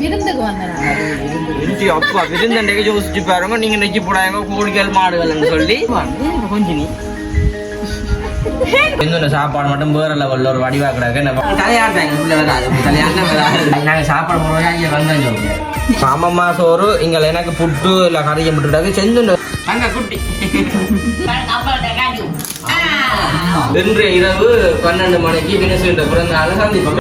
விருந்துக்கு வந்தேன் அப்பா விருந்தண்டைக்கு யோசிச்சு பாருங்க நீங்க நெக்கி போடாங்க கோழிகள் மாடுகள்னு சொல்லி. கொஞ்சம் நீ இன்னொரு சாப்பாடு மட்டும் வேற லெவல்ல ஒரு வடிவா கிடக்கு. உள்ள வராது நாங்க சாப்பாடு போடுவோம் இங்க சோறு எனக்கு புட்டு இல்ல கறியை விட்டுட்டாங்க செஞ்சு அங்க குட்டி. இன்று இரவு பன்னெண்டு மணிக்கு வினசுகின்ற பிறந்த நாள் சந்திப்போம்.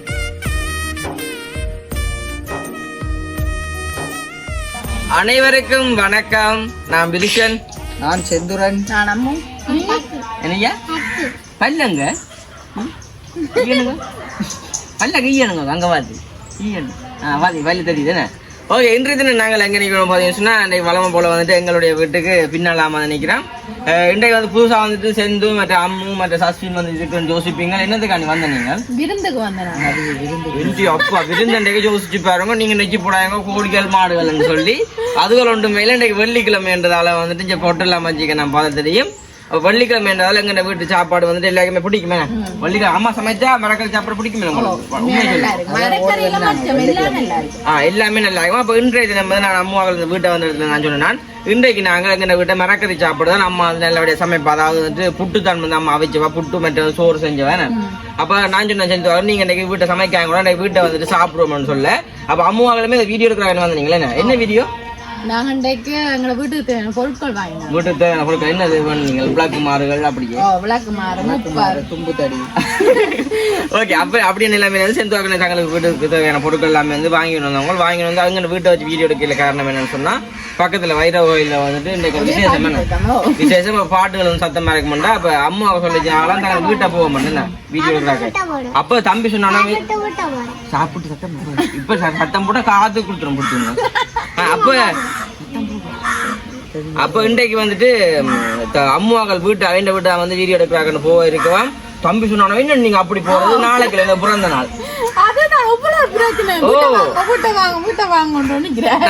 அனைவருக்கும் வணக்கம். நான் பிரிஷன் நான் செந்துரன். நான் அம்மும் என்னையா பல்லங்க? ஈயனுங்க? பல்லங்க ஈயனுங்க அங்க வாதி. ஈயனு. ஆ வாதி பல்லு தெரியுது என்ன? ஓகே இன்றைய தினம் நாங்கள் எங்கே நிற்கிறோம் பார்த்தீங்கன்னு இன்றைக்கு வளமை போல் வந்துட்டு எங்களுடைய வீட்டுக்கு பின்னாலாம நிற்கிறோம். அஹ் இன்றைக்கு வந்து புதுசாக வந்துட்டு செந்து மற்ற அம்மு மற்ற சஸ்வின் வந்து இருக்குன்னு யோசிப்பீங்க என்னதுக்காண்டி வந்த நீங்கள் விருந்துக்கு வந்தேன் அப்பா விருந்தண்டைக்கு யோசிச்சு பாருங்க. நீங்க நெக்கி போடாங்க கோழிகள் மாடுகள்னு சொல்லி. அதுகள் ஒன்று மேல இன்றைக்கு வெள்ளிக்கிழமைன்றதால வந்துட்டு இங்க பொட்டெல்லாம் வச்சுக்க நான் பார்த்து தெரியும். வெள்ளிக்கிழமை என்றதால எங்க வீட்டு சாப்பாடு வந்துட்டு எல்லாருக்குமே பிடிக்குமே. வெள்ளிக்கிழமை அம்மா சமைச்சா மரக்கறி சாப்பாடு பிடிக்குமே உங்களுக்கு? எல்லாம் நல்லா இருக்கு. ஆ எல்லாமே நல்லா இருக்கும். அப்போ இன்றைய தினம் வந்து நான் அம்மா இந்த வீட்டை வந்து நான் சொன்னேன். நான் இன்றைக்கு நாங்கள் எங்கள் வீட்டை மரக்கறி சாப்பிட தான் அம்மா வந்து நல்லபடியாக சமைப்பா. அதாவது வந்துட்டு புட்டு தான் வந்து அம்மா அவிச்சவா. புட்டு மற்ற சோறு செஞ்சவன். அப்போ நான் சொன்னேன் செஞ்சு வர. நீங்கள் இன்றைக்கு வீட்டை சமைக்காங்க கூட வீட்டை வந்துட்டு சாப்பிடுவோம்னு சொல்ல. அப்போ அம்மாவாங்களுமே இந்த வீடியோ எடுக்கிறாங்க வந்தீங்களே? என்ன வீடியோ நாங்க இன்றைக்கு எங்களை வீட்டுக்கு தேவையான பொருட்கள் வாங்கினோம். வீட்டுக்கு தேவையான பொருட்கள் என்னது? நீங்கள் பிளாக் மாறுகள் அப்படியே. விளக்கு மாறு முப்பாறு தும்பு தடி. ஓகே அப்போ அப்படி வந்து செந்து வாக்கின தங்களுக்கு வீட்டுக்கு தேவையான பொருட்கள் எல்லாமே வந்து வாங்கிட்டு வந்தவங்க. வாங்கிட்டு வந்து அவங்க வீட்டை வச்சு வீடியோ எடுக்கல காரணம் என்னன்னு சொன்னா பக்கத்துல வைர கோயிலில் வந்துட்டு இன்னைக்கு ஒரு விசேஷம் என்ன? விசேஷம் இப்ப பாட்டுகள் வந்து சத்தமா இருக்க மாட்டா அப்ப அம்மா சொல்லிச்சாலும் தங்க வீட்டை போக மாட்டேன் வீடியோ எடுக்கிறாங்க அப்ப தம்பி சொன்னானா சாப்பிட்டு சத்தம். இப்ப சத்தம் போட்டா காது கொடுத்துரும் கொடுத்துருங்க. அப்ப அப்ப இன்றைக்கு வந்துட்டு அம்மாக்கள் வீட்டு அவன் வீட்டை வந்து வீடியோ எடுக்கிறாங்கன்னு போக இருக்கவாம் தம்பி சொன்னானோ என்ன நீங்க அப்படி போறது? நாளைக்கு இந்த பிறந்த நாள்.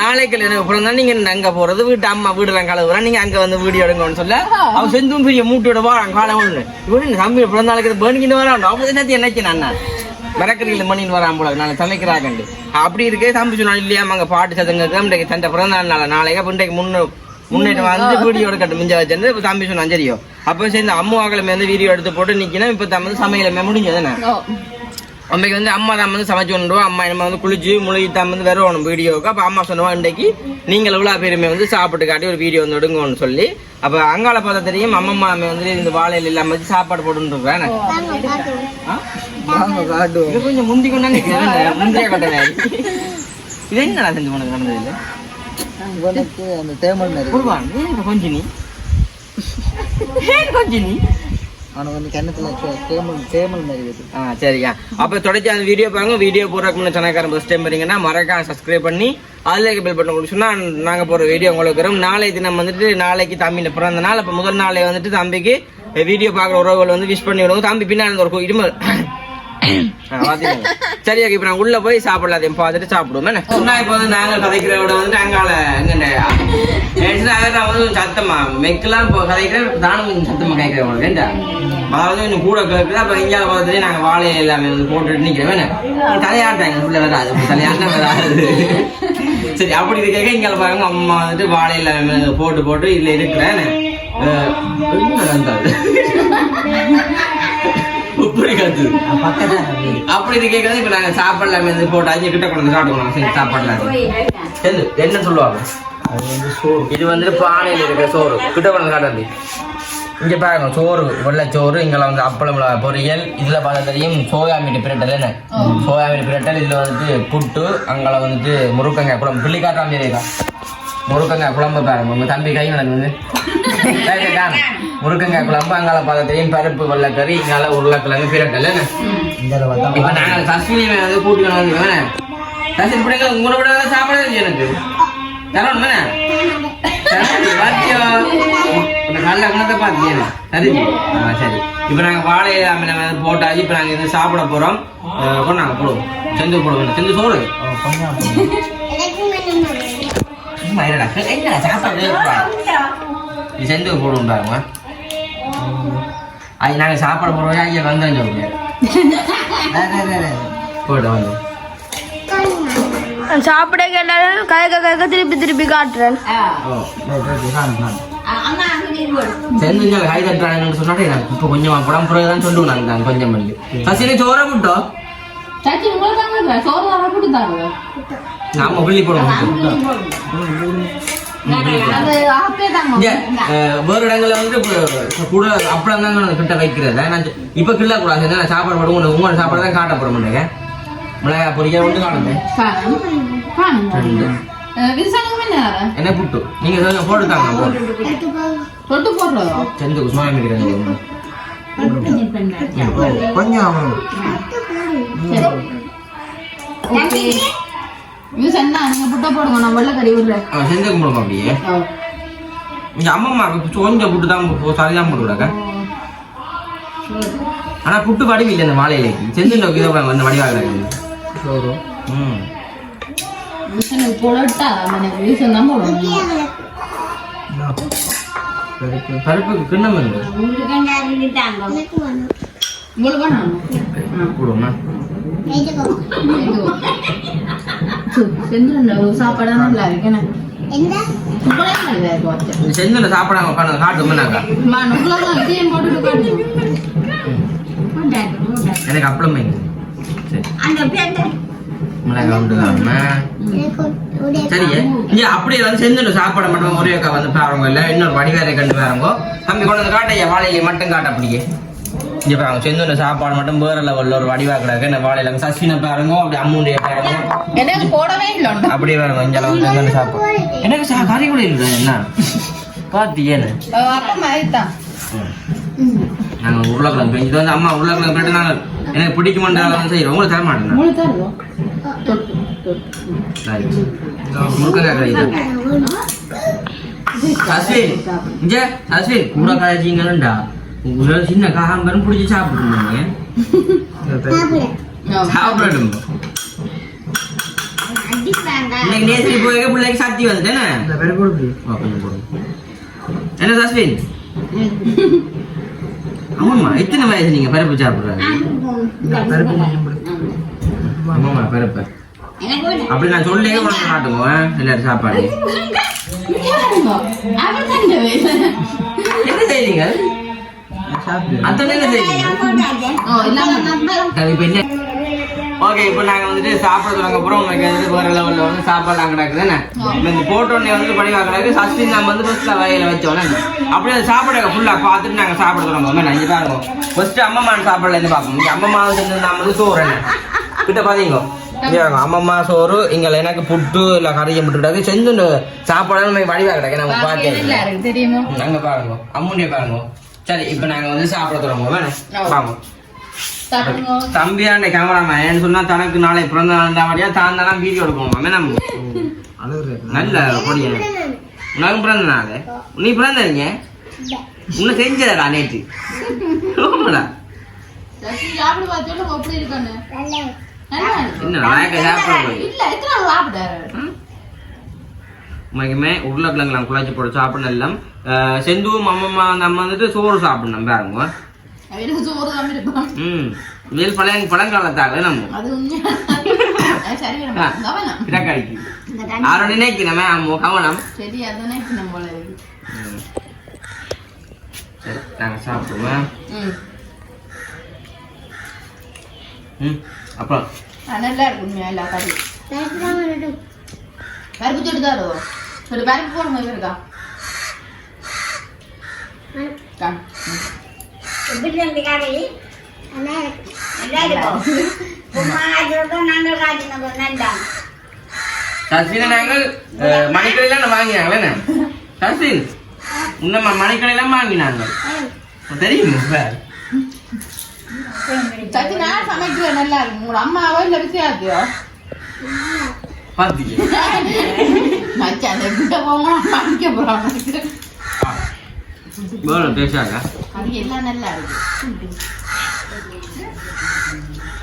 நாளைக்கு எனக்கு பிறந்த நீங்க என்ன அங்க போறது? வீட்டு அம்மா வீடுலாம் கழுவுறா நீங்க அங்க வந்து வீடியோ எடுங்கன்னு சொல்ல. அவன் செந்தும் பெரிய மூட்டோட வாரான் காலை ஒண்ணு. இவனு தம்பி பிறந்த நாளைக்கு பேணிக்கிட்டு வரான்? என்னச்சு அண்ணா மரக்கறியில் மணின்னு வரான் போல. நான் சமைக்கிறாங்கண்டு அப்படி இருக்கே தம்பி சொன்னா இல்லையா அங்க பாட்டு சத்தங்க இன்றைக்கு தந்த பிறந்த நாள் நாளை. நாளைக்கு இன்றைக்கு முன்னு முன்னேற்ற வந்து வீடியோ எடுக்கட்டும். மிஞ்ச வச்சிருந்து இப்ப தம்பி சொன்னா சரியோ. அப்ப சேர்ந்து அம்மா வாக்கிழமை வந்து வீடியோ எடுத்து போட்டு நிக்கணும் இப்ப தம்பி சமையலமே முடிஞ்சதுண்ணே அம்மைக்கு வந்து அம்மா தான் வந்து சமைச்சு கொண்டு வா, அம்மா நம்ம வந்து குளிச்சு முழுகி தான் வந்து வரணும் வீடியோவுக்கு. அப்போ அம்மா சொன்னவா இன்றைக்கு நீங்கள் இவ்வளோ பேருமே வந்து சாப்பிட்டு காட்டி ஒரு வீடியோ வந்து எடுங்கன்னு சொல்லி. அப்போ அங்கால பார்த்தா தெரியும் அம்மம்மா அம்மா வந்து இந்த வாழையில இல்லாம வச்சு சாப்பாடு இது கொஞ்சம் முந்தி கொண்டா நிற்கிறேன் முந்தைய கட்டணை இது என்னடா செஞ்சு உனக்கு நடந்தது இல்லை அந்த தேமல் கொஞ்சம் நீ கொஞ்சம் நீ ஆனால் வந்து கிணத்துல சே- தேமல் தேமல் மாதிரி வருது ஆ சரியா அப்போ தொடர்ச்சி அந்த வீடியோ பாருங்க. வீடியோ போடுறதுக்கு முன்னாடி சேனல்காரன் ஃபஸ்ட் டைம் வரீங்கன்னா மறக்காம சப்ஸ்கிரைப் பண்ணி அதில் பெல் பட்டன் கொடுத்து நாங்கள் போகிற வீடியோ உங்களுக்கு வரும். நாளை தினம் வந்துட்டு நாளைக்கு தம்பின பிறந்த நாள். அப்போ முதல் நாளே வந்துட்டு தம்பிக்கு வீடியோ பார்க்குற உறவுகள் வந்து விஷ் பண்ணி விடுவோம். தம்பி பின்னாடி இருந்து ஒரு இருமல் சரி ஓகே இப்போ நான் உள்ள போய் சாப்பிடலாம் அதையும் பார்த்துட்டு சாப்பிடுவோம். என்ன? சொன்னா இப்போ வந்து நாங்கள் கதைக்கிற விட வந்து அங்கால எங்கண்ட? நான் வந்து சத்தமா மெக்கெல்லாம் இப்போ கதைக்கிறேன் நானும் கொஞ்சம் சத்தமா கேட்கிறேன் உங்களுக்கு ஏண்டா அதாவது கொஞ்சம் கூட கேட்குது அப்போ இந்தியாவில் பார்த்துட்டு நாங்கள் வாழை எல்லாமே வந்து போட்டுட்டு நிற்கிறோம் தலையாட்டேன் தலையாட்டாங்க உள்ள வராது தலையாட்டம் வராது. சரி அப்படி இருக்க இங்கே பாருங்க அம்மா வந்துட்டு வாழை எல்லாமே போட்டு போட்டு இதில் இருக்கிறேன் என்ன? இப்படி கத்துது அப்படி இது கேட்கறது இப்ப நாங்க சாப்பாடுலாம் வந்து போட்டு அஞ்சு கிட்ட கொண்டு சாப்பிடுவோம் சரி சாப்பாடுலாம் என்ன சொல்லுவாங்க? அது வந்து சோறு. இது வந்து பானையில் இருக்கிற சோறு. கிட்ட கொண்டு வந்து காட்டுறது. இங்க பாருங்க சோறு வெள்ளைச்சோறு இங்கெல்லாம் வந்து அப்பளம் பொரியல் இதுல பார்த்தா தெரியும் சோயா மீட் பிரட்டல் என்ன? சோயா மீட் பிரட்டல் இதுல வந்துட்டு புட்டு அங்கே வந்துட்டு முருக்கங்காய் குழம்பு. பிள்ளை காட்டாம தெரியுதா முருக்கங்காய் குழம்பு பாருங்க உங்க தம்பி கை நடந்து முருக்கங்காய் குழம்பு அங்கால பார்த்தா தெரியும் பருப்பு வெள்ளைக்கறி இங்கால உருளைக்கிழங்கு பிரட்டல் இப்போ நாங்கள் சஸ்மினி வந்து கூட்டிட்டு வந்து சஸ்வினி பிள்ளைங்க உங்களை விட தான் சாப்பிட தெரியும் எனக்கு. தரணும் தானே சரி, நல்ல குணத்தை பார்த்தீங்க சரி ஆ சரி. இப்போ நாங்கள் வாழை இல்லாம வந்து போட்டாச்சு இப்போ நாங்கள் இது சாப்பிட போகிறோம் அஹ் கொண்டாங்க போடுவோம். செஞ்சு போடுவோம் செஞ்சு சோறு? சும்மா இருடா. என்ன சாப்பாடு? இது செந்து போடுவோம் பாருங்க அது நாங்க சாப்பாடு போடுவோம் ஐயா வந்தோம் சொல்லுங்க. போட்டு வந்து சாப்பிட கேட்டாலும் கயக்க கயக்க திருப்பி திருப்பி காட்டுறேன். ஓ நான் நான் அம்மா அங்க நீர் போடு. செஞ்சு கை தட்டுறாங்கன்னு சொன்னாட்டே இப்போ கொஞ்சமா படம் கொஞ்சம் மல்லி. சோற சச்சி உங்களுக்கு தாங்க சோறு வர போட்டு தாங்க நாம போடுவோம். வேறு இடங்கள்ல வந்து கூட அப்பளம் தாங்க கிட்ட வைக்கிறது நான் இப்ப கிள்ள கூடாது நான் சாப்பாடு போடுவோம் உங்க- உங்களோட சாப்பாடு தான் காட்ட போட மாட்டேங்க மிளகாய் பொரிக்க ரெண்டு. விரிசனங்க என்ன புட்டு நீங்க சொல்லுங்க போட்டு தாங்க போட்டு போடுறதோ செந்து சும்மா அமைக்கிறாங்க கொஞ்சம் ஓகே விரிசன் நீங்க புட்ட போடுங்க நான் வெள்ளக்கறி உள்ள செஞ்சு கும்பிடுமா அப்படியே. இங்க அம்மா கொஞ்சம் புட்டு தான் போ- சரிதான் போட்டு விடாக்க ஆனா புட்டு வடிவு இல்லை இந்த மாலையிலேக்கு செஞ்சு இதை வந்து வடிவாகிறாங்க சோறு. ம். போடட்டா எனக்கு விரிசன் தான் போடணும். பருப்பு பருப்புக்கு கிண்ணம் இருக்கு உங்களுக்கு வேணாம் போடுவோமா செஞ்சு சாப்பாடு நல்லா சாப்பிடாம உட்காந்து காட்டுமாக்கா எனக்கு அப்பளம் சரி. சரியே இங்க அப்படியே வந்து செஞ்சில் சாப்பாடு மட்டும் ஒரே அக்கா வந்து பாருங்க இல்ல இன்னொரு வடிவேரை கண்டு பாருங்க தம்பி கொண்டு வந்து காட்டையா வாழையை மட்டும் காட்ட அப்படியே இங்க பாருங்க செஞ்சோட சாப்பாடு மட்டும் வேற லெவல்ல ஒரு வடிவா கிடக்கு. இந்த வாழையில சஸ்வினை பாருங்க அப்படி அம்முடைய பாருங்க. எனக்கு போடவே இல்லை அப்படியே பாருங்க இங்க வந்து செஞ்சோட சாப்பாடு. எனக்கு சா கறி கூட இல்லை என்ன? பாத்தியேன்னு அப்பா மாதிரி தான் நாங்க உருளைக்கிழங்கு இது வந்து அம்மா உருளைக்கிழங்கு போட்டு நாங்கள் எனக்கு பிடிக்குமென்றாலும் செய்யறோம் உங்களுக்கு தர மாட்டேன் முழு தருவோம் தொட்டு தொட்டு. முருங்கைக்காய் கறி இது. சஸ்வின் இங்க சஸ்வின் கூட காய்ச்சிங்கன்னுடா உங்களை சின்ன காகாம்பரம் பிடிச்சி சாப்பிடுங்க சாப்பிடணும் இன்னைக்கு நேசரி போய் பிள்ளைக்கு சக்தி கொஞ்சம் போடுங்க. என்ன சஸ்வின் ஆமாம்மா எத்தனை வயசு நீங்க பருப்பு சாப்பிடுறாங்க. ஆமாம்மா பருப்பு அப்படி நான் சொல்லி உனக்கு காட்டுங்க எல்லாரும் சாப்பாடு என்ன செய்றீங்க ஓகே இப்போ நாங்க வந்துட்டு சாப்பிட தொடங்க அப்புறம் உங்களுக்கு வந்து வேற லெவல்ல வந்து சாப்பாடு நாங்க கிடக்குது என்ன? இப்ப இந்த போட்டோன்னே வந்து படிவா கிடக்கு. சஸ்தின் நம்ம வந்து ஃபர்ஸ்ட்ல வகையில வச்சோம் என்ன? அப்படியே அதை சாப்பாடு ஃபுல்லா பார்த்துட்டு நாங்க சாப்பிட தொடங்குவோம் என்ன? இங்க பாருங்க. ஃபர்ஸ்ட் அம்மம்மா சாப்பாடுல இருந்து பார்ப்போம். இங்க அம்மம்மா வந்து நாம வந்து சோறு கிட்ட பாருங்க அம்மம்மா சோறு இங்க எனக்கு புட்டு இல்ல கறியை விட்டுட்டாது செஞ்சு சாப்பாடு நம்ம வடிவா கிடக்கு நம்ம தெரியுமா? நாங்க பாருங்க. அம்முனிய பாருங்க. சரி இப்போ நாங்க வந்து சாப்பிட தொடங்குவோம். வேணும் வாங்க. சாப்பிடுங்க. தம்பியாண்ட கேமராமேன் சொன்னா தனக்கு நாளை பிறந்த நாள் வழியா தான் தானே வீடியோ எடுக்கணும் மேடம் அழுகுறது நல்ல பொடியன் உனக்கு பிறந்த நாள் நீ பிறந்தீங்க உன்னை செஞ்சதடா நேற்று ஆமாடா சசி சாப்பிடு பார்த்து சொல்லுங்க எப்படி இருக்கான்னு நல்லா இருக்கு என்ன நாயக்க சாப்பிட உனக்குமே உருளைக்கிழங்கு நான் குழச்சி போட்டு சாப்பிடணும் எல்லாம். செந்துவும் அம்மம்மா நம்ம வந்துட்டு சோறு சாப்பிடணும் பாருங்க. ம் வேல் பழங்க பழங்காலத்தாக நம்ம. அது உண்மையா? சரி ஆ. கவனம். பிறக்கடிக்கு யாரும் நினைக்கணுமே அம்மோ கவனம். சரி அதானே நம்ம போல இருக்கு. ம். சரி நாங்கள் சாப்பிடுவோம். ம். ம் அப்புறம்? நல்லா இருக்கு உண்மையா எல்லா கறி பருப்பு தொட்டு சொல்லு பருப்பு போடுங்க இருக்கா மணிக்கடையெல்லாம் வாங்கினாங்களே? சஸ்வின் உன்ன மணிக்கடையெல்லாம் வாங்கினாங்க தெரியுமா? சச்சி நான் சமைக்குவேன் நல்லா இருக்கு உங்களோட அம்மாவோ இல்ல விசியாத்தியோ பாத்தீங்க மச்சான் அந்த கிட்ட போங்க சமைக்க போறோம் வேணும் பேசாங்க அது எல்லாம் நல்லா இருக்கு.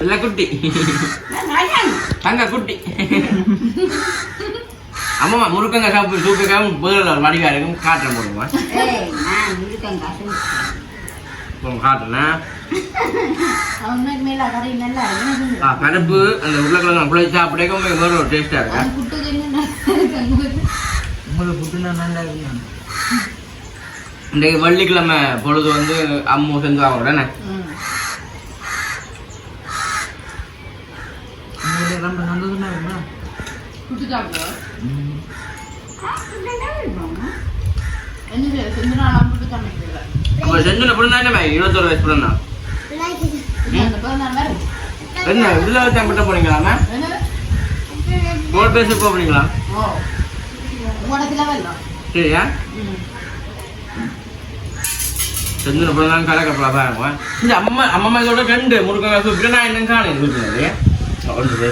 இல்ல குட்டி. தங்க குட்டி. அம்மா முருக்கங்க சாப்பிட்டு பேரில் காட்டுறேன் போடுமா காட்டுறேன். அவனுக்கு மேல கறி நல்லா இருக்கு ஆ, பருப்பு அந்த உருளைக்கிழங்கு அப்படியே சாப்பிடவே வேற ஒரு டேஸ்டா இருக்கு? உங்களுக்கு புட்டுனா நல்லா இருக்கு இன்றைக்கு வெள்ளிக்கிழமை பொழுது வந்து அம்மு செஞ்சு வாங்குறேன் உங்களுக்கு ரொம்ப சந்தோஷமா இருக்குமா செஞ்சு நான் புட்டு சமைக்கிறேன் என்ன இதுல வச்சு அங்கிட்ட போறீங்களா? கோல் பேச போறீங்களா சரியா செஞ்சு பிறந்தாலும் கலை கப்பலா பாருங்க இந்த அம்மா அம்மா இதோட ரெண்டு முருகன் சூப்பிட்டு நான் என்ன காணும் ஒன்று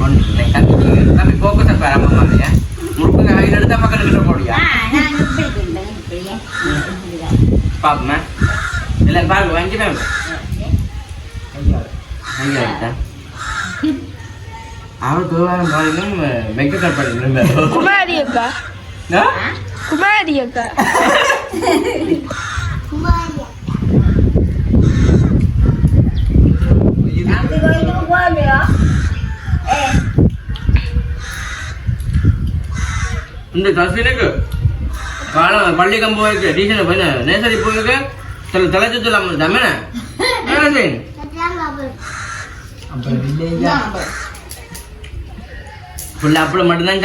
ஒன்று தம்பி போக்கஸ் பாரு அம்மா இல்லையா முருகன் கையில் எடுத்தா கிட்ட போடியா பாப்போமே. இல்லை பாருங்க வாங்கி. குமாரி அக்கா குமாரி அக்கா இந்த தஸ்வினுக்கு காலம் பள்ளி கம்பு போயிருக்கு டீச்சர் பண்ண நேசரி போயிருக்கு சில தலைச்சு சொல்லாம தம்மன ஃபுல்லா அப்பளம் மட்டும்தான்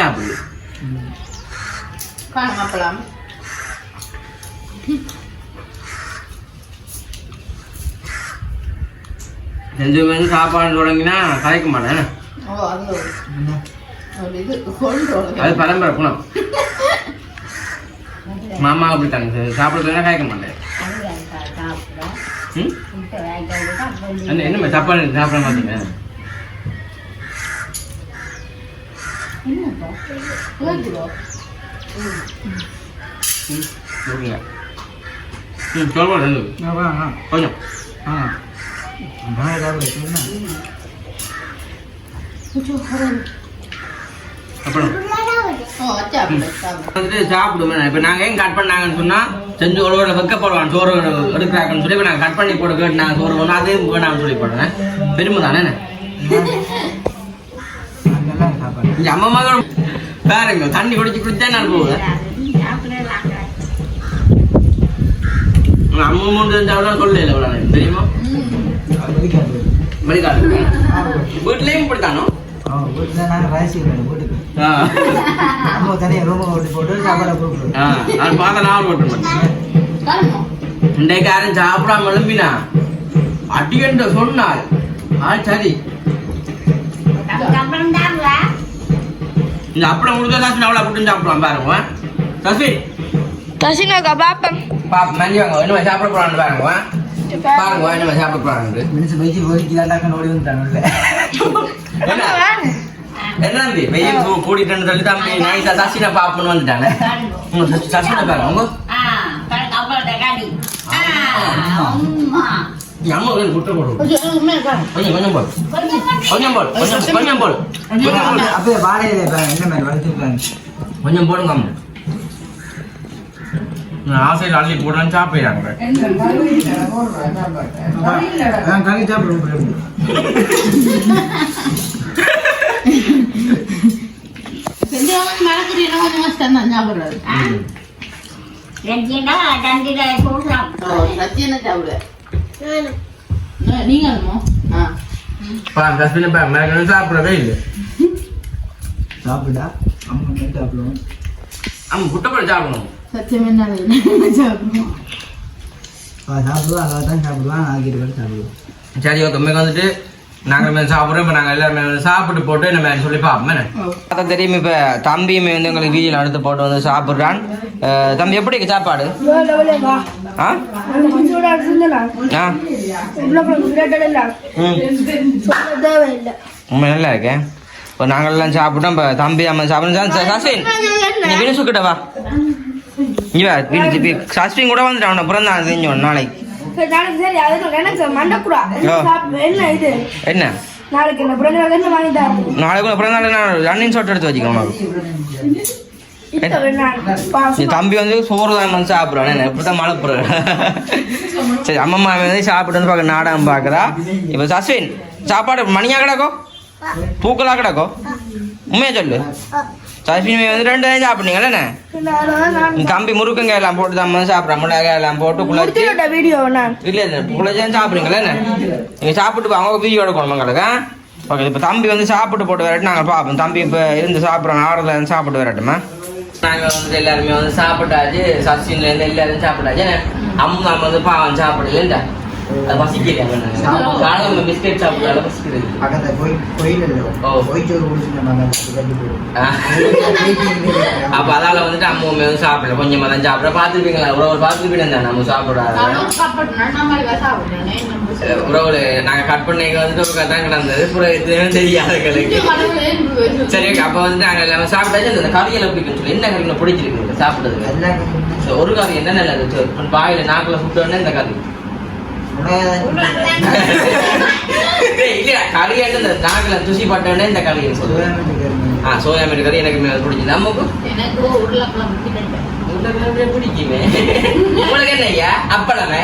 பாருங்க அப்பலாம் செஞ்சு வந்து சாப்பாடு தொடங்கினா கலைக்க மாட்டேன் அது பரம்பரை குணம் மாமா அப்படி தாங்க சாப்பிட கலைக்க மாட்டேன் ம்? என்ன சாப்பாடு சாப்பிட மாட்டீங்க ஓகேங்க. ம் சொல்லுங்க ஆ. கொஞ்சம். ஆ. அப்புறம். வந்துட்டு சாப்பிடுமே இப்போ நாங்கள் ஏன் கட் பண்ணாங்கன்னு சொன்னால் செஞ்சு ஒரு ஒரு வைக்க போடுவான் சோறு எடுக்கிறாங்கன்னு சொல்லி இப்போ நாங்கள் கட் பண்ணி போட கேட்டு நாங்கள் சோறு அதையும் வேணாம்னு சொல்லி போடுறேன். பெருமை தானே இந்த அம்மா மகள் பாருங்க தண்ணி குடிச்சு குடிச்சா நான் போகுது அம்மா மூணு இருந்தாலும் சொல்லல இவ்வளோ தெரியுமா? வீட்லேயும் இப்படித்தானோ? ஆ வீட்டில் நாங்கள் ராசி வேணும் வீட்டுக்கு. ஆ நம்ம தனியாக ரூமை ஓட்டி போட்டு சாப்பாடை கொடுக்குறோம் ஆ அது பார்த்தா நான் ஓட்டு மாட்டேன் இன்றைக்கு யாரும் சாப்பிடாம எழும்பினா அடியன்ற சொன்னால் ஆ சரி. இந்த அப்பளம் கொடுத்தா சசி அவ்வளோ அப்படி சாப்பிடலாம் பாருங்க சசி. அக்கா பாப்பேன் பாப்பா மஞ்சள் வாங்க என்ன சாப்பிட போறான்னு பாருங்க பாருங்க என்ன சாப்பிட போறான்னு. மனுஷன் வயிற்று தான் ஓடி வந்துட்டாங்க என்ன தம்பி வெயில் கூட்டிட்டு சொல்லி தம்பி நைஸா சசினை பாப்பன்னு சசி- சசினை பாருங்க உங்க? அம்மா. வந்து குட்டை போடு. கொஞ்சம் கொஞ்சம் போடு. கொஞ்சம் போடு கொஞ்சம் கொஞ்சம் போடு. கொஞ்சம் போடு. அப்படியே வாடகையில் இருப்பாங்க என்ன மாதிரி வளர்த்துருக்காங்க? கொஞ்சம் போடுங்க அம்மா. ஆசையில் அள்ளி போடுறேன்னு சாப்பிடுறாங்க நான் கறி சாப்பிடுவோம் செஞ்சவங்க மறக்கிறீங்க கொஞ்சம் கஷ்டம் தான் சாப்பிடுறது ஓ சத்தியனை சாப்பிடு நீங்க என்னமோ ஆ பா டஸ்பின் பா மேலே சாப்பிடவே இல்லை சாப்பிடா அம்மா மட்டும் சாப்பிடுவோம் ஆமாம் குட்டை போட்டு சாப்பிடணும் சத்தியம் என்ன சாப்பிடுவோம் அவள் சாப்பிடுவா அவள் தான் சாப்பிடுவான் ஆகிட்டு கூட சாப்பிடுவோம் சரி ஓகே வந்துட்டு நாங்கள் மேலே சாப்பிட்றோம் இப்போ நாங்கள் எல்லாருமே சாப்பிட்டு போட்டு என்ன மாதிரி சொல்லி பார்ப்போம். என்ன? தெரியும் இப்போ தம்பியுமே வந்து எங்களுக்கு வீடியோவில் அடுத்து போட்டு வந்து சாப்பிட்றான். தம்பி எப்படி இருக்கு சாப்பாடு? ஆ? ஆ. ம். தேவையில்லை உண்மை நல்லா இருக்கேன் இப்போ நாங்கள் எல்லாம் சாப்பிட்டோம் இப்போ தம்பி அம்மா சாப்பிடுறோம் சஸ்வின் நீ வினுசு கிட்ட வா இங்கே சஸ்வின் கூட வந்துட்டான் அவனை பிறந்த நாள் தெரிஞ்சவன் நாளைக்கு நாளைக்கு. சரி அது எனக்கு மண்டக்குடா. ஓ. என்ன இது? என்ன? நாளைக்கு என்ன பிறகு என்ன வாங்கி தரேன். நாளைக்கு பிறந்த நாள் நான் ரன்னிங் ஷாட் எடுத்து உனக்கு என் தம்பி வந்து சோறு தான் வந்து சாப்பிட்றான். என்ன இப்படி தான் மழை போடுறேன் சரி அம்மம்மா வந்து சாப்பிட்டு வந்து பார்க்க நாடகம் பார்க்குறா. இப்போ சஸ்வின் சாப்பாடு மணியாக கிடக்கோ? தூக்கலாக கிடக்கோ? உண்மையா சொல்லு. சஸ்வின் வந்து ரெண்டு தான் சாப்பிட்றீங்களே என்ன? உன் தம்பி முருக்கங்காய் எல்லாம் போட்டு தான் சாப்பிட்றான். முருங்காய் எல்லாம் போட்டு குழச்சி. வீடியோ இல்லை இல்லை குழச்சி சாப்பிட்றீங்களே என்ன? நீங்கள் சாப்பிட்டு போ, அவங்க வீடியோ எடுக்கணும் உங்களுக்கு ஓகே இப்போ தம்பி வந்து சாப்பிட்டு போட்டு வரட்டும் நாங்கள் பார்ப்போம் தம்பி இப்போ இருந்து சாப்பிட்றோம் ஆறுல இருந்து சாப்பிட்டு வரட்டுமா நாங்கள் வந்து எல்லாருமே வந்து சாப்பிட்டாச்சு சச்சின்ல இருந்து எல்லாரும் சாப்பிட்டாச்சு அம்மா வந்து பாவம் சாப்பிடல அது பசிக்கிறேன் காலம் பிஸ்கெட் சாப்பிட்டால கோயில் கோயில் ஓ. கோயிச்சோறு அப்ப அதால வந்துட்டு அம்மா வந்து சாப்பிடல கொஞ்சமா தான் சாப்பிட பார்த்துருப்பீங்களா உறவு பார்த்துருப்பீங்க தான் நம்ம சாப்பிடாத உறவுல நாங்க கட் பண்ணைக்கு வந்துட்டு ஒரு கிடந்தது புறம் எதுவும் தெரியாது சரி ஓகே அப்போ வந்து நாங்கள் எல்லாமே சாப்பிட்டாச்சு அந்த கறியெல்லாம் பிடிக்கும் சொல்லி என்ன கறி பிடிச்சிருக்கு So, ஒரு கறி என்ன நல்லா இருந்துச்சு உன் வாயில நாக்குல சுட்டோன்னே இந்த கறி இல்ல கறி இந்த நாக்குல துசி பட்டோன்னே இந்த கறி சொல்லுவேன் ஆ சோயா மீன் கறி எனக்கு மேல பிடிச்சது நமக்கு எனக்கு உருளைக்கிழங்கு உருளைக்கிழங்கு பிடிக்குமே? உங்களுக்கு என்ன ஐயா? அப்பளமே?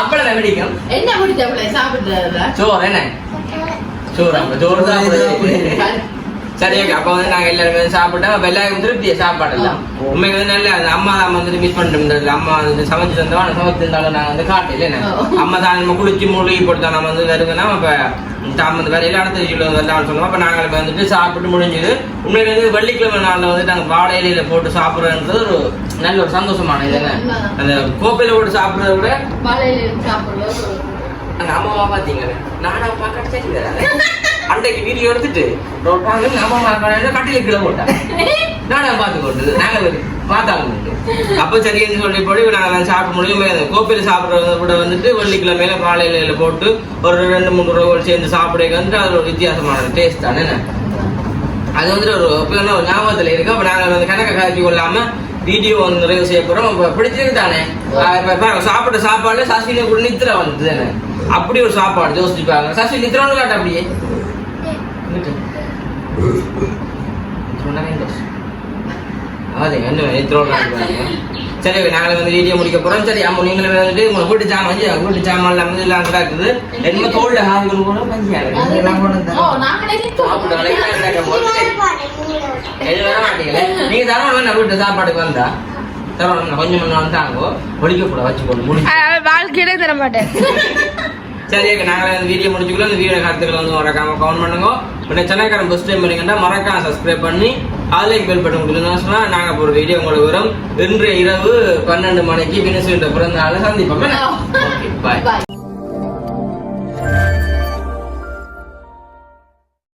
அப்பளமே பிடிக்கும்? என்ன பிடிச்ச பிள்ளை சாப்பிடுறதுல சோறு என்ன? சோறு. சோறு சரி ஓகே அப்போ வந்து நாங்கள் எல்லாருமே சாப்பிட்டோம். அப்போ எல்லாருக்கும் திருப்தியை சாப்பாடு எல்லாம் உண்மைக்கு வந்து நல்ல அம்மா தான் வந்துட்டு மிஸ் பண்ணிட்டு அம்மா வந்து சமைச்சு தந்தோம் ஆனால் சமைச்சு தந்தாலும் நாங்கள் வந்து காட்டல அம்மா தான் நம்ம குளிச்சு மூழ்கி போட்டு நம்ம வந்து வருதுன்னா அப்போ தாம் வந்து வேற எல்லா இடத்துல வரலாம்னு சொன்னோம் அப்போ நாங்கள் இப்போ வந்துட்டு சாப்பிட்டு முடிஞ்சது. உண்மைக்கு வந்து வெள்ளிக்கிழமை நாளில் வந்து நாங்கள் வாழை இலையில போட்டு சாப்பிட்றதுன்றது ஒரு நல்ல ஒரு சந்தோஷமான இது என்ன அந்த கோப்பையில போட்டு சாப்பிட்றத விட வாழையில சாப்பிடுறது அந்த அம்மாவா பாத்தீங்க நானா பார்க்க அன்றைக்கு வீடியோ எடுத்துட்டு கட்டில கீழே போட்டேன். நானா பார்த்து கொண்டு நாங்க பார்த்தாங்க அப்போ சரின்னு சொல்லி போய் நாங்கள் சாப்பிட முடியும். கோப்பையில் சாப்பிட்றத விட வந்துட்டு வெள்ளிக்கிழமையில வாழையில போட்டு ஒரு ரெண்டு மூணு ரூபாய் சேர்ந்து சாப்பிட வந்துட்டு அது ஒரு வித்தியாசமான டேஸ்ட் தானே? அது வந்துட்டு ஒரு ஒரு ஞாபகத்தில் இருக்கு. அப்போ நாங்கள் வந்து கணக்கை காய்ச்சி கொள்ளாம வீடியோ வந்து நிறைவு செய்ய போகிறோம் இப்போ பிடிச்சிருக்கு தானே? இப்ப சாப்பிட்ட சாப்பாடு சசினி கூட நித்திர வந்தது அப்படி ஒரு சாப்பாடு யோசிச்சுப்பாங்க சசி நித்திரோன்னு காட்ட அப்படியே நித்திர. நித்திரோன்னா வேண்டாம். அതെ என்ன நித்திரோன்னு காட்டுவாங்க. சரி நாங்களே வந்து வீடியோ முடிக்க போறோம். சரி அம்மா நீங்களும் வந்துட்டு உங்களை வீட்டு ஜாமான் வச்சு வீட்டு ஜாமான் எல்லாம் வந்து எல்லாம் கிடக்குது. என்ன தோல்ல எல்லாம் கொண்டு வந்து எது வர மாட்டீங்களே. நீங்க தரணும் வேணா வீட்டு சாப்பாடுக்கு வந்தா. தரணும் கொஞ்சம் கொஞ்சம் வந்தாங்கோ ஒழிக்க கூட வச்சு முடிச்சு. வாழ்க்கையிலே தர மாட்டேன். சரி நாங்களே வந்து வீடியோ முடிச்சுக்கலாம் இந்த வீடியோ கருத்துக்களை வந்து மறக்காம கமெண்ட் பண்ணுங்க. உடனே சென்னைக்காரன் ஃபஸ்ட் டைம் பண்ணீங்கன்னா மறக்காம சப்ஸ்கிரைப் பண்ணி ஆன்லைன் பெல் பட்டன் கொடுத்தோம்னா சொன்னா நாங்க இப்போ ஒரு வீடியோ உங்களுக்கு வரும். இன்றைய இரவு பன்னெண்டு மணிக்கு வினசுன்ற பிறந்த நாளை சந்திப்போம். பாய்